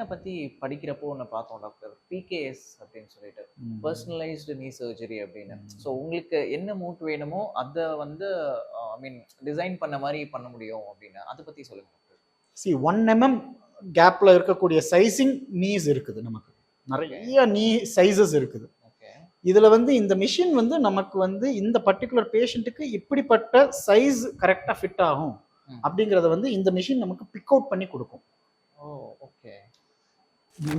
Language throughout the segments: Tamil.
இதை பத்தி படிக்கிறப்போ ஒன்று பார்த்தோம் டாக்டர். பிகேஎஸ் அப்படின்னு சொல்லிட்டு. பர்சனலைஸ்டு நீ சர்ஜரி அப்படின்னு. ஸோ உங்களுக்கு என்ன மூட் வேணுமோ அதை வந்து ஐ மீன் டிசைன் பண்ண மாதிரி பண்ண முடியும் அப்படின்னு. அதை பத்தி சொல்லுங்க டாக்டர். சி ஒன் எம்எம் கேப்பில் இருக்கக்கூடிய சைசிங் நீஸ் இருக்குது நமக்கு. நிறைய நீ சைஸஸ் இருக்குது. ஓகே இதில் வந்து இந்த மிஷின் வந்து நமக்கு வந்து இந்த பர்டிகுலர் பேஷண்ட்டுக்கு இப்படிப்பட்ட சைஸ் கரெக்டாக ஃபிட் ஆகும். அப்படிங்கிறத வந்து இந்த மிஷின் நமக்கு பிக் அவுட் பண்ணி கொடுக்கும். ஓ okay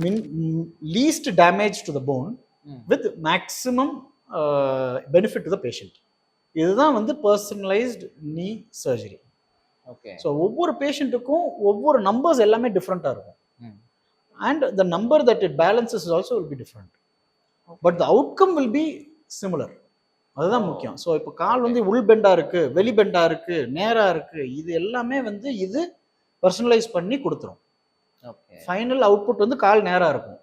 min least damage to the bone with maximum benefit to the patient இதுதான் வந்து பர்சனலைஸ்டு நீ சர்ஜரி ஓகே ஸோ ஒவ்வொரு பேஷண்ட்டுக்கும் ஒவ்வொரு நம்பர்ஸ் எல்லாமே டிஃப்ரெண்ட்டாக இருக்கும். And the number that it balances also will be different but the outcome will be similar அதுதான். முக்கியம். ஸோ இப்போ கால் வந்து உள் பெண்டாக இருக்குது வெளி பெண்டாக இருக்குது நேராக இருக்குது இது எல்லாமே வந்து இது பர்சனலைஸ் பண்ணி கொடுத்துரும். ஃபைனல் அவுட்புட் வந்து கால் நேராக இருக்கும்.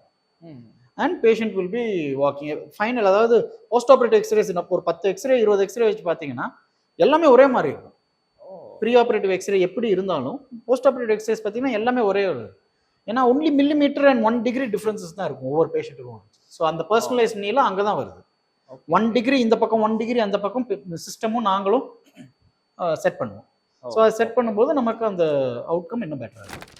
And patient will be walking final அதாவது போஸ்ட் ஆப்ரேட்டிவ் எக்ஸ்ரேஸ் ஒரு பத்து எக்ஸ்ரே இருபது எக்ஸ்ரே வச்சு பார்த்தீங்கன்னா எல்லாமே ஒரே மாதிரி இருக்கும். ப்ரீ ஆப்ரேட்டிவ் எக்ஸ்ரே எப்படி இருந்தாலும் போஸ்ட் ஆப்ரேட்டிவ் எக்ஸ்ரேஸ் பார்த்தீங்கன்னா எல்லாமே ஒரே ஒரு ஏன்னா only millimetre and one degree differences தான் இருக்கும் ஒவ்வொரு பேஷண்ட்டுக்கும் ஸோ அந்த பர்சனலைஸ் நீலாம் அங்கே தான் வருது. ஒன் டிகிரி இந்த பக்கம் ஒன் டிகிரி அந்த பக்கம் சிஸ்டமும் நாங்களும் செட் பண்ணுவோம். ஸோ அதை செட் பண்ணும்போது நமக்கு அந்த அவுட்கம் இன்னும் பெட்டராக இருக்கும்.